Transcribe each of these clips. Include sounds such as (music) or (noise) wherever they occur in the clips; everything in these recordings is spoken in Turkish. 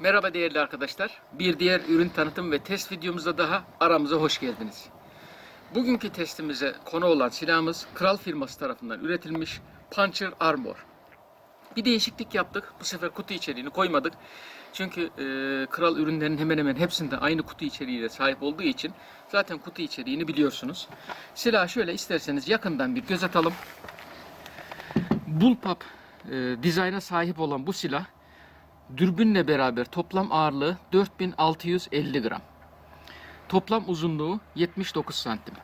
Merhaba değerli arkadaşlar. Bir diğer ürün tanıtım ve test videomuzda daha aramıza hoş geldiniz. Bugünkü testimize konu olan silahımız Kral firması tarafından üretilmiş Puncher Armor. Bir değişiklik yaptık. Bu sefer kutu içeriğini koymadık. Çünkü e, Kral ürünlerinin hemen hemen hepsinde aynı kutu içeriğiyle sahip olduğu için zaten kutu içeriğini biliyorsunuz. Silahı şöyle isterseniz yakından bir göz atalım. Bullpup e, dizayna sahip olan bu silah Dürbünle beraber toplam ağırlığı 4650 gram. Toplam uzunluğu 79 santim.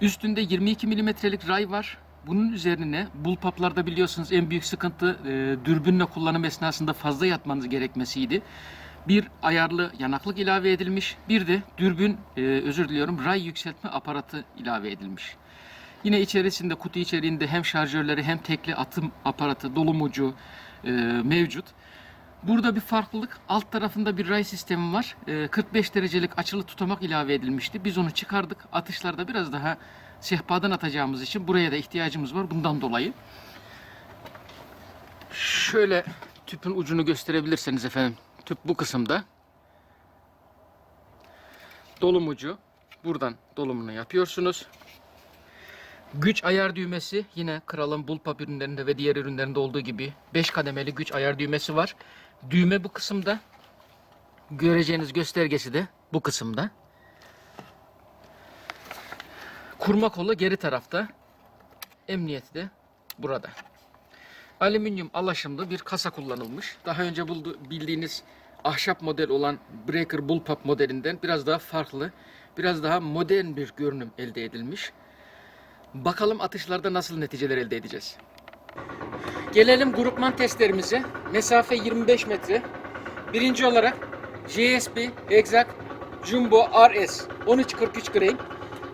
Üstünde 22 milimetrelik ray var. Bunun üzerine bullpuplarda biliyorsunuz en büyük sıkıntı e, dürbünle kullanım esnasında fazla yatmanız gerekmesiydi. Bir ayarlı yanaklık ilave edilmiş. Bir de dürbün, e, özür diliyorum, ray yükseltme aparatı ilave edilmiş. Yine içerisinde kutu içeriğinde hem şarjörleri hem tekli atım aparatı, dolumucu e, mevcut. Burada bir farklılık. Alt tarafında bir ray sistemi var. E, 45 derecelik açılı tutamak ilave edilmişti. Biz onu çıkardık. Atışlarda biraz daha sehpadan atacağımız için buraya da ihtiyacımız var. Bundan dolayı. Şöyle tüpün ucunu gösterebilirseniz efendim. Tüp bu kısımda. Dolum ucu. Buradan dolumunu yapıyorsunuz. Güç ayar düğmesi yine Kral'ın Bullpup ürünlerinde ve diğer ürünlerinde olduğu gibi 5 kademeli güç ayar düğmesi var. Düğme bu kısımda. Göreceğiniz göstergesi de bu kısımda. Kurma kolu geri tarafta. Emniyeti de burada. Alüminyum alaşımlı bir kasa kullanılmış. Daha önce buldu, bildiğiniz ahşap model olan Breaker Bullpup modelinden biraz daha farklı, biraz daha modern bir görünüm elde edilmiş. Bakalım atışlarda nasıl neticeler elde edeceğiz. Gelelim grupman testlerimize. Mesafe 25 metre. Birinci olarak JSB Exact Jumbo RS 1343 grain.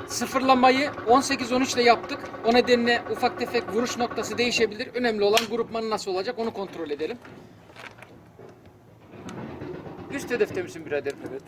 Sıfırlamayı 18-13 ile yaptık. O nedenle ufak tefek vuruş noktası değişebilir. Önemli olan grupmanı nasıl olacak onu kontrol edelim. Üst hedefte misin birader? Evet.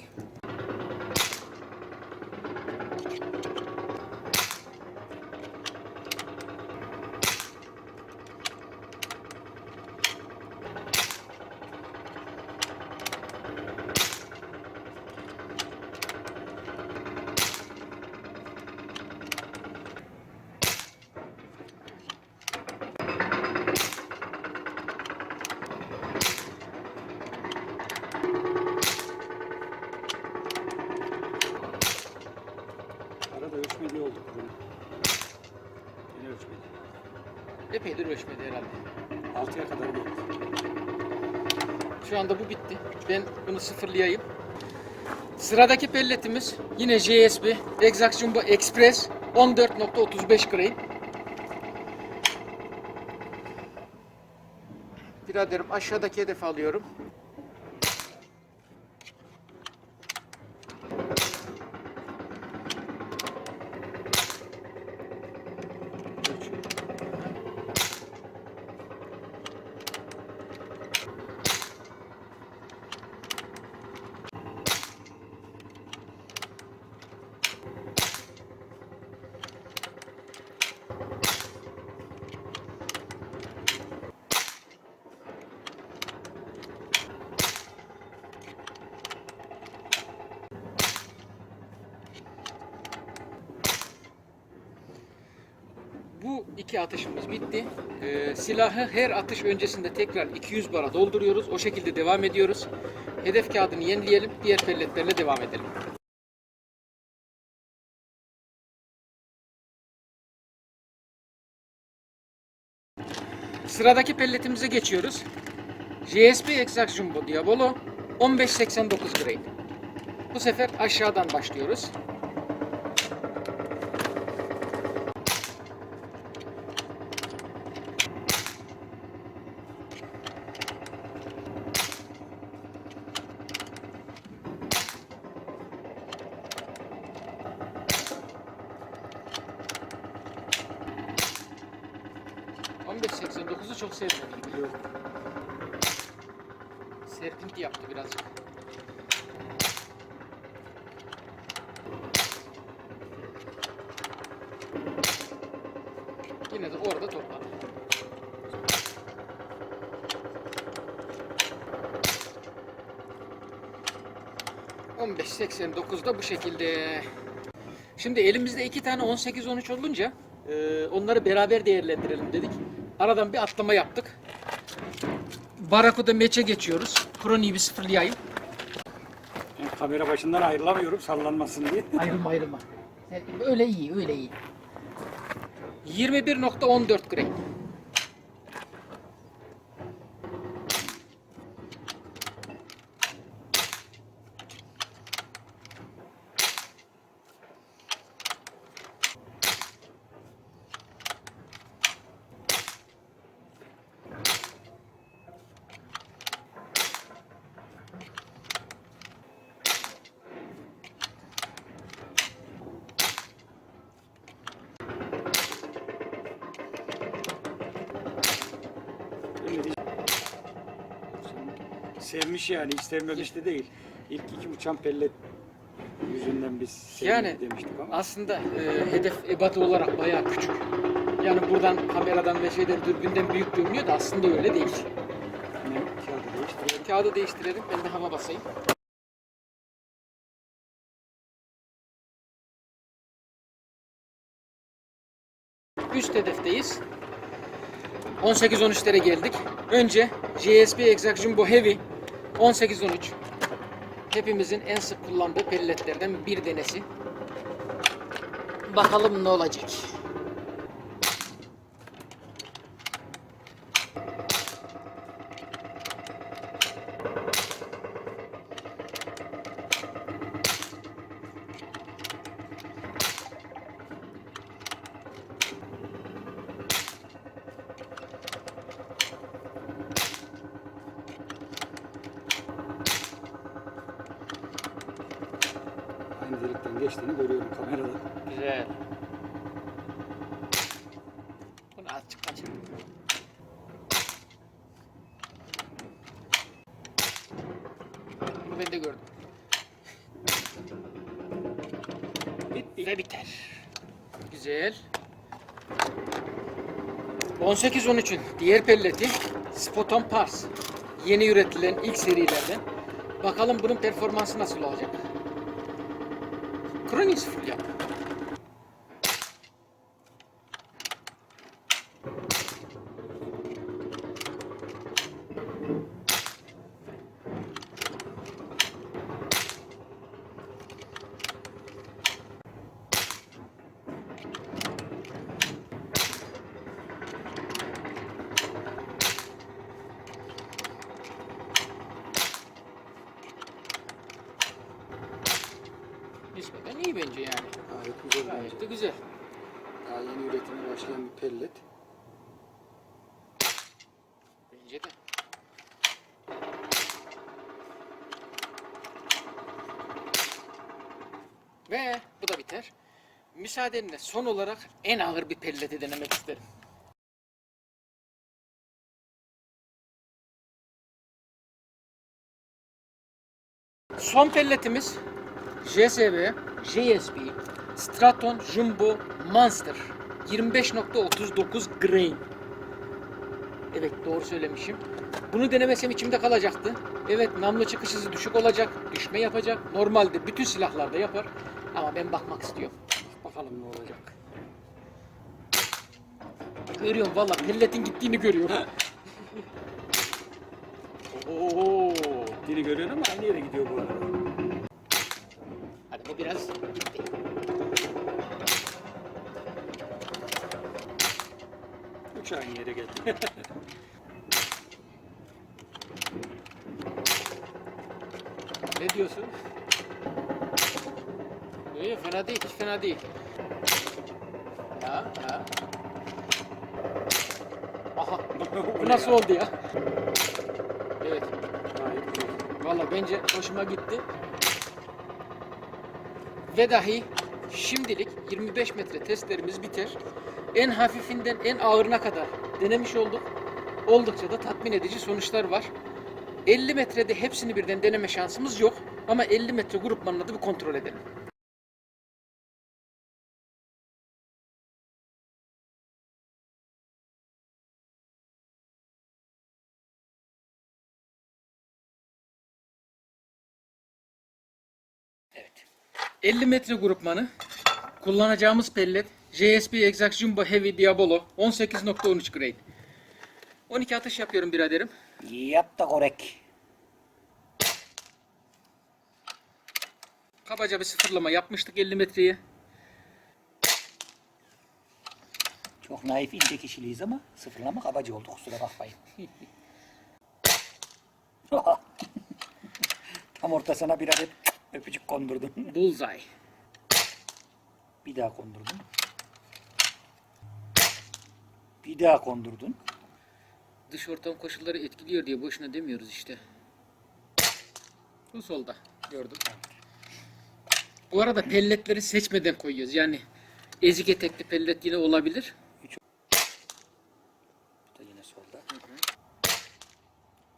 Arada ölçmediği oldu. Yine ölçmedi. Epeydir ölçmedi herhalde. 6'ya kadar geldi. Şu anda bu bitti. Ben bunu sıfırlayayım. Sıradaki pelletimiz yine JSB Exact Jumbo Express 14.35 grain. Biraderim aşağıdaki hedefi alıyorum. Ölçüyor. Bu iki atışımız bitti. Ee, silahı her atış öncesinde tekrar 200 bara dolduruyoruz. O şekilde devam ediyoruz. Hedef kağıdını yenileyelim. Diğer pelletlerle devam edelim. Sıradaki pelletimize geçiyoruz. JSP Exact Jumbo Diabolo 1589 grain. Bu sefer aşağıdan başlıyoruz. serpinti yaptı birazcık. Yine de orada topladı. ...15.89'da bu şekilde. Şimdi elimizde iki tane 18-13 olunca... E, ...onları beraber değerlendirelim dedik. Aradan bir atlama yaptık. Barakuda meçe geçiyoruz. Kroniği bir sıfırlayayım. Yani kamera başından ayrılamıyorum sallanmasın diye. (laughs) Ayrılma ayrılma. Öyle iyi öyle iyi. 21.14 grain. Öyle değil. Sevmiş yani istemmemiş de değil. İlk iki uçan pellet yüzünden biz Yani demiştik ama. aslında e, hedef ebatı olarak bayağı küçük. Yani buradan kameradan ve şeyden dürbünden büyük görünüyor da aslında öyle değil. Ne? Kağıdı değiştirelim. Kağıdı değiştirelim. Ben de hava basayım. Üst hedefteyiz. 18-13'lere geldik. Önce GSP Exact Jumbo Heavy 18-13. Hepimizin en sık kullandığı pelletlerden bir denesi. Bakalım ne olacak. Aynı geçtiğini görüyorum kamerada. Güzel. Bunu azıcık kaçır. Bunu ben de gördüm. Bitti. Ve biter. Güzel. 18-13'ün diğer pelleti Spoton Pars. Yeni üretilen ilk serilerden. Bakalım bunun performansı nasıl olacak. Кронічфля. Üretime başlayan bir pellet. Bence de. Ve bu da biter. Müsaadenle son olarak en ağır bir pelleti denemek isterim. Son pelletimiz JSB, JSP, Straton Jumbo Monster 25.39 grain. Evet doğru söylemişim. Bunu denemesem içimde kalacaktı. Evet namlu çıkış hızı düşük olacak, düşme yapacak. Normalde bütün silahlarda yapar. Ama ben bakmak istiyorum. Bakalım ne olacak. Görüyorum valla milletin gittiğini görüyorum. Oo. Dili görüyorsun ama aynı yere gidiyor bu arada. Hadi bu biraz gitti. Üç aynı yere geldi. Ne diyorsun? İyi fena değil, hiç fena değil. Ya, ya. Aha, bu nasıl oldu ya? Evet, valla bence hoşuma gitti. Ve dahi şimdilik 25 metre testlerimiz biter. En hafifinden en ağırına kadar denemiş olduk. Oldukça da tatmin edici sonuçlar var. 50 metrede hepsini birden deneme şansımız yok. Ama 50 metre grupmanını da bir kontrol edelim. 50 metre grupmanı kullanacağımız pellet JSP Exact Jumbo Heavy Diabolo 18.13 grade. 12 atış yapıyorum biraderim. Yap da korek. Kabaca bir sıfırlama yapmıştık 50 metreye. Çok naif ince kişiliyiz ama sıfırlama kabaca oldu kusura bakmayın. (laughs) Tam ortasına bir adet öpücük kondurdum. Bullseye. Bir daha kondurdum. Daha kondurdun. Dış ortam koşulları etkiliyor diye boşuna demiyoruz işte. Bu solda gördüm. Bu arada pelletleri seçmeden koyuyoruz. Yani ezik etekli pellet yine olabilir. Bu da yine solda.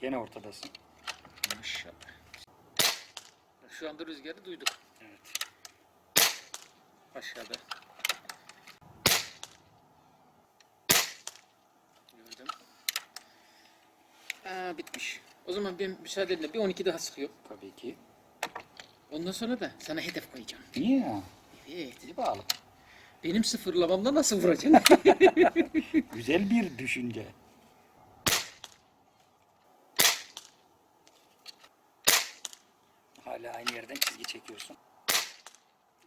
Gene ortadasın. Maşallah. Şu anda rüzgarı duyduk. Evet. Aşağıda. Gördüm. Aa bitmiş. O zaman ben müsaadenle bir 12 daha sıkıyorum. Tabii ki. Ondan sonra da sana hedef koyacağım. Niye ya? Evet. Bizi bağlı. Benim sıfırlamamda nasıl vuracaksın? (laughs) Güzel bir düşünce. Hala aynı yerden çizgi çekiyorsun.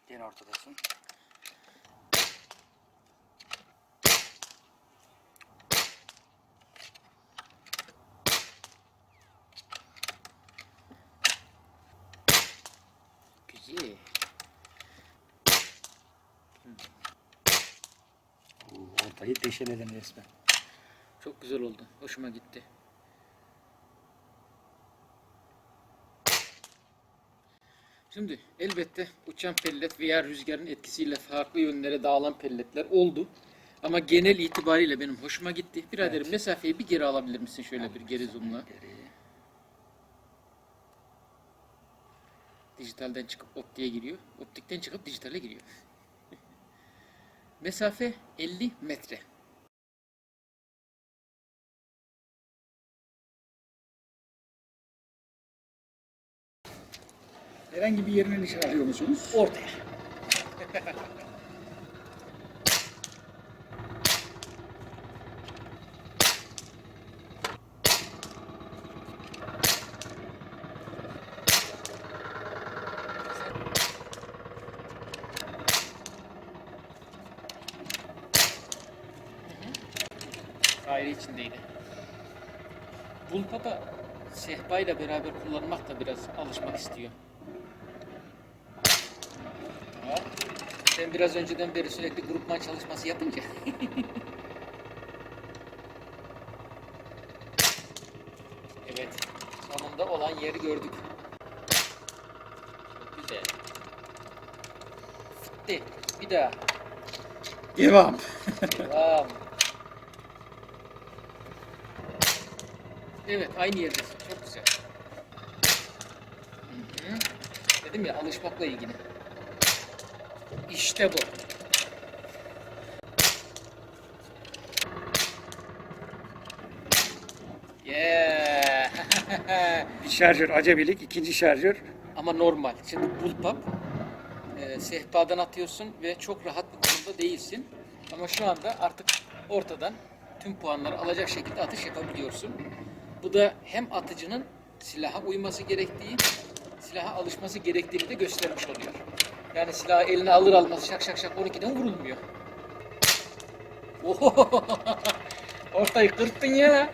Gene ortadasın. Güzel. Oo, Ortayı deşeledin resmen. Çok güzel oldu. Hoşuma gitti. Şimdi elbette uçan pellet veya rüzgarın etkisiyle farklı yönlere dağılan pelletler oldu. Ama genel itibariyle benim hoşuma gitti. Biraderim mesafeyi bir geri alabilir misin şöyle bir geri zoomla? Geri. Dijitalden çıkıp optiğe giriyor. Optikten çıkıp dijitale giriyor. Mesafe 50 metre. Herhangi bir yerine nişan alıyor musunuz? Ortaya. (laughs) Daire içindeydi. Bulpapa sehpayla beraber kullanmak da biraz alışmak istiyor. Ya, Sen biraz önceden beri sürekli grupman çalışması yapınca. (laughs) evet. Sonunda olan yeri gördük. Çok güzel. Fıttı. Bir daha. Devam. Devam. Evet aynı yerdesin. Çok güzel. Hı hı. Dedim ya alışmakla ilgili. İşte bu. Yeah. (laughs) Bir şarjör acemilik, ikinci şarjör. Ama normal. Şimdi bullpup e, sehpadan atıyorsun ve çok rahat bir konumda değilsin. Ama şu anda artık ortadan tüm puanları alacak şekilde atış yapabiliyorsun. Bu da hem atıcının silaha uyması gerektiği, silaha alışması gerektiğini de göstermiş oluyor. Yani silahı eline alır almaz şak şak şak 12'den vurulmuyor. Oho! (laughs) Ortayı kırttın ya.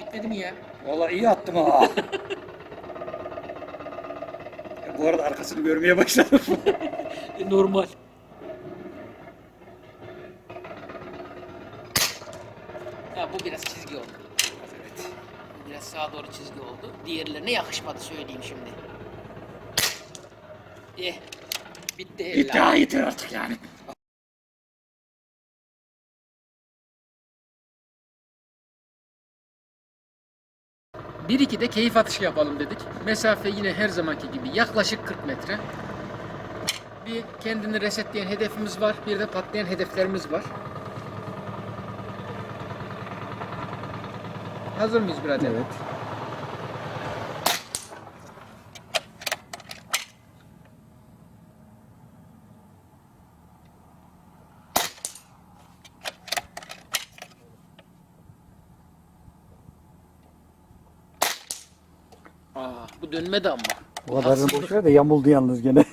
Bitmedi mi ya? Vallahi iyi attım ha. (laughs) Bu arada arkasını görmeye başladım. E, (laughs) normal. Ya bu biraz çizgi oldu. Evet. Bu biraz sağa doğru çizgi oldu. Diğerlerine yakışmadı söyleyeyim şimdi. Eh. Bitti helal. Bitti ha yeter artık yani. Bir iki de keyif atışı yapalım dedik. Mesafe yine her zamanki gibi yaklaşık 40 metre. Bir kendini resetleyen hedefimiz var. Bir de patlayan hedeflerimiz var. Hazır mıyız birader? Evet. Aa, bu dönmedi ama. Bu kadarını boş ver de yamuldu yalnız gene.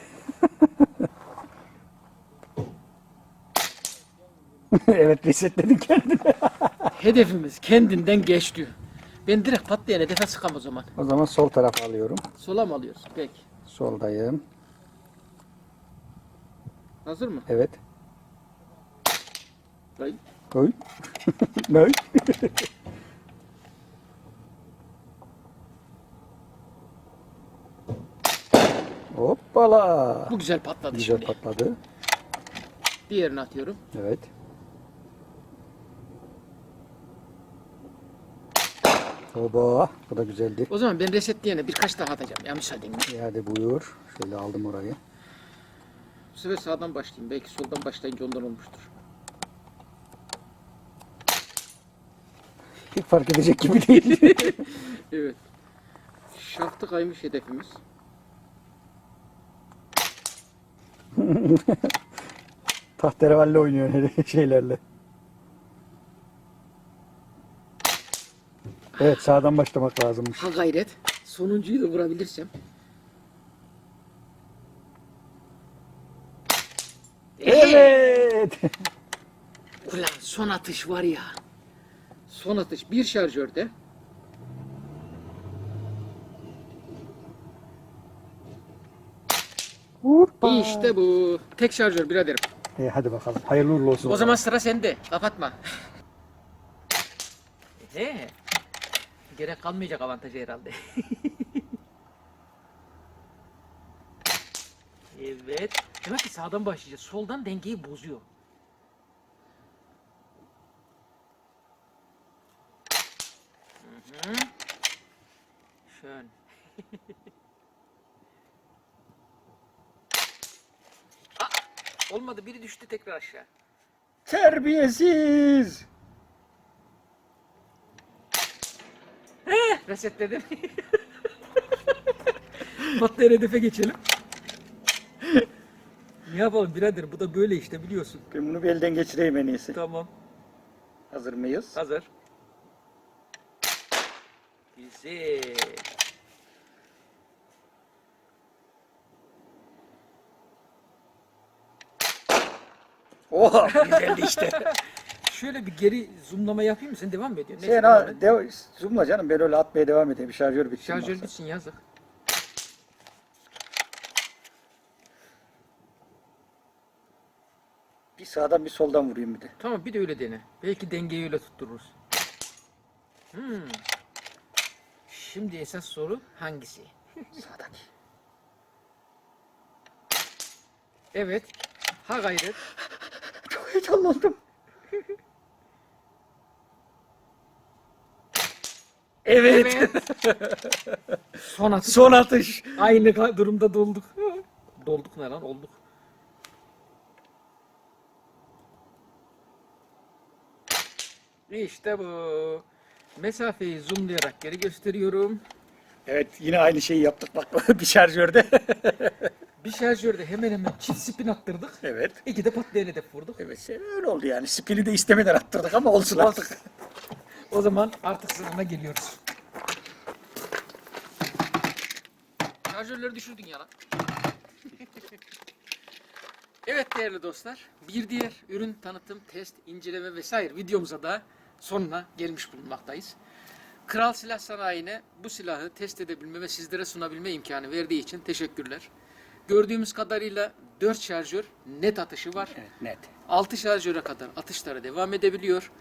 (laughs) evet resetledin kendini. (laughs) Hedefimiz kendinden geçti. Ben direkt patlayan hedefe sıkam o zaman. O zaman sol tarafa alıyorum. Sola mı alıyoruz? Peki. Soldayım. Hazır mı? Evet. Dayı. Koy. ne? Hoppala. Bu güzel patladı Güzel şimdi. patladı. Diğerini atıyorum. Evet. Oba. Bu da güzeldi. O zaman ben resetleyene birkaç daha atacağım. Ya müsaadenle. İyi, Hadi buyur. Şöyle aldım orayı. Bu sefer sağdan başlayayım. Belki soldan başlayınca ondan olmuştur. Hiç fark edecek gibi değil. (laughs) Evet. Şaftı kaymış hedefimiz. (laughs) Tahterevalli oynuyor (laughs) şeylerle. Evet sağdan başlamak lazımmış. Ha gayret. Sonuncuyu da vurabilirsem. Evet. (laughs) Ulan son atış var ya. Son atış bir şarjörde. Hoppa. İşte bu. Tek şarjör biraderim. E, hadi bakalım. Hayırlı uğurlu olsun. O zaman sıra sende. Kapatma. (laughs) He. Gerek kalmayacak avantajı herhalde. (laughs) evet. Demek ki sağdan başlayacağız. Soldan dengeyi bozuyor. Hı hı. Schön. (laughs) Ah, olmadı. Biri düştü tekrar aşağı. Terbiyesiz. Resetledim. (laughs) Patlayan hedefe geçelim. ne yapalım birader bu da böyle işte biliyorsun. Ben bunu bir elden geçireyim en iyisi. Tamam. Hazır mıyız? Hazır. Güzel. Oha (laughs) güzeldi işte. Şöyle bir geri zoomlama yapayım mı? Sen devam mı ediyorsun? Sen ha, de, zoomla canım ben öyle atmaya devam edeyim. Şarjör bitsin. Şarjör yoksa. bitsin yazık. Bir sağdan bir soldan vurayım bir de. Tamam bir de öyle dene. Belki dengeyi öyle tuttururuz. Hmm. Şimdi esas soru hangisi? (laughs) Sağdaki. Evet. Ha gayret. (laughs) Çok heyecanlandım. (laughs) Evet. (laughs) Son atış. Son atış. Aynı durumda dolduk. dolduk ne lan? Olduk. İşte bu. Mesafeyi zoomlayarak geri gösteriyorum. Evet yine aynı şeyi yaptık bak (laughs) bir şarjörde. (laughs) Bir şarjörde hemen hemen çift spin attırdık. evet. İki de patlayan hedef vurduk. Evet şey öyle oldu yani. Spini de istemeden attırdık ama olsun artık. O zaman artık sırana geliyoruz. Şarjörleri düşürdün ya lan. (laughs) evet değerli dostlar. Bir diğer ürün tanıtım, test, inceleme vesaire videomuza da sonuna gelmiş bulunmaktayız. Kral Silah Sanayi'ne bu silahı test edebilme ve sizlere sunabilme imkanı verdiği için teşekkürler. Gördüğümüz kadarıyla 4 şarjör net atışı var. Evet net. 6 şarjöre kadar atışlara devam edebiliyor.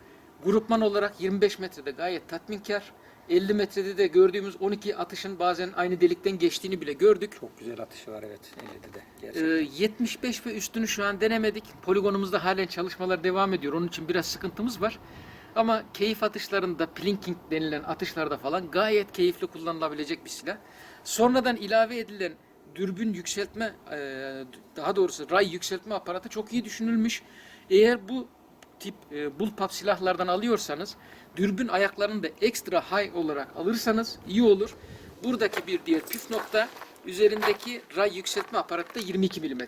Grupman olarak 25 metrede gayet tatminkar. 50 metrede de gördüğümüz 12 atışın bazen aynı delikten geçtiğini bile gördük. Çok güzel atışı var evet. Elde de. Ee, Gerçekten. 75 ve üstünü şu an denemedik. Poligonumuzda halen çalışmalar devam ediyor. Onun için biraz sıkıntımız var. Ama keyif atışlarında, plinking denilen atışlarda falan gayet keyifli kullanılabilecek bir silah. Sonradan ilave edilen dürbün yükseltme, daha doğrusu ray yükseltme aparatı çok iyi düşünülmüş. Eğer bu tip e, bullpup silahlardan alıyorsanız dürbün ayaklarını da ekstra high olarak alırsanız iyi olur. Buradaki bir diğer püf nokta üzerindeki ray yükseltme aparatı da 22 mm.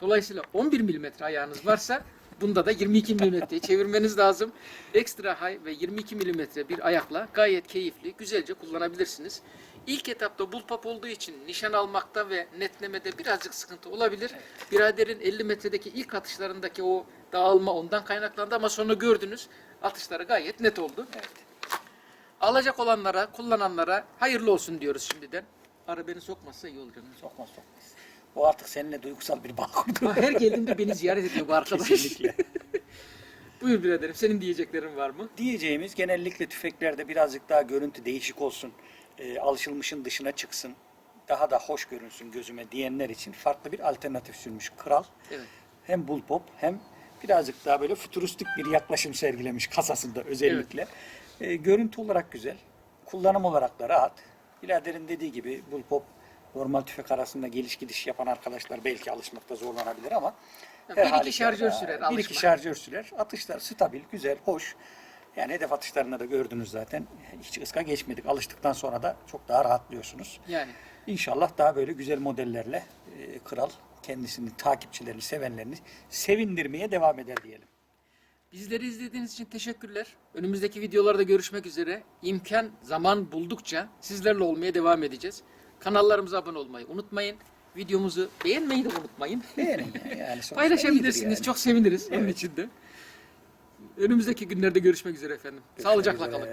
Dolayısıyla 11 mm ayağınız varsa Bunda da 22 milimetreyi çevirmeniz lazım. Extra high ve 22 milimetre bir ayakla gayet keyifli, güzelce kullanabilirsiniz. İlk etapta bullpup olduğu için nişan almakta ve netlemede birazcık sıkıntı olabilir. Biraderin 50 metredeki ilk atışlarındaki o dağılma ondan kaynaklandı ama sonra gördünüz atışları gayet net oldu. Evet. Alacak olanlara, kullananlara hayırlı olsun diyoruz şimdiden. Ara beni sokmazsa iyi olur canım. Sokmaz sokmaz. O artık seninle duygusal bir bağ kurdu. Her geldiğinde beni ziyaret ediyor bu arkadaş. Kesinlikle. (laughs) Buyur biraderim. Senin diyeceklerin var mı? Diyeceğimiz genellikle tüfeklerde birazcık daha görüntü değişik olsun. E, alışılmışın dışına çıksın. Daha da hoş görünsün gözüme diyenler için farklı bir alternatif sunmuş Kral. Evet. Hem bullpup hem birazcık daha böyle fütüristik bir yaklaşım sergilemiş kasasında özellikle. E, görüntü olarak güzel. Kullanım olarak da rahat. Biraderin dediği gibi bullpup normal tüfek arasında geliş gidiş yapan arkadaşlar belki alışmakta zorlanabilir ama her bir iki şarjör sürer, Bir iki şarjör sürer. Atışlar stabil, güzel, hoş. Yani hedef atışlarında da gördünüz zaten. Hiç ıska geçmedik. Alıştıktan sonra da çok daha rahatlıyorsunuz. Yani İnşallah daha böyle güzel modellerle e, kral kendisini, takipçilerini, sevenlerini sevindirmeye devam eder diyelim. bizleri izlediğiniz için teşekkürler. Önümüzdeki videolarda görüşmek üzere. İmkan, zaman buldukça sizlerle olmaya devam edeceğiz. Kanallarımıza abone olmayı unutmayın. Videomuzu beğenmeyi de unutmayın. Beğenin ya, yani. (laughs) Paylaşabilirsiniz. yani. Çok seviniriz onun Evet. için de. Önümüzdeki günlerde görüşmek üzere efendim. Sağlıcakla kalın.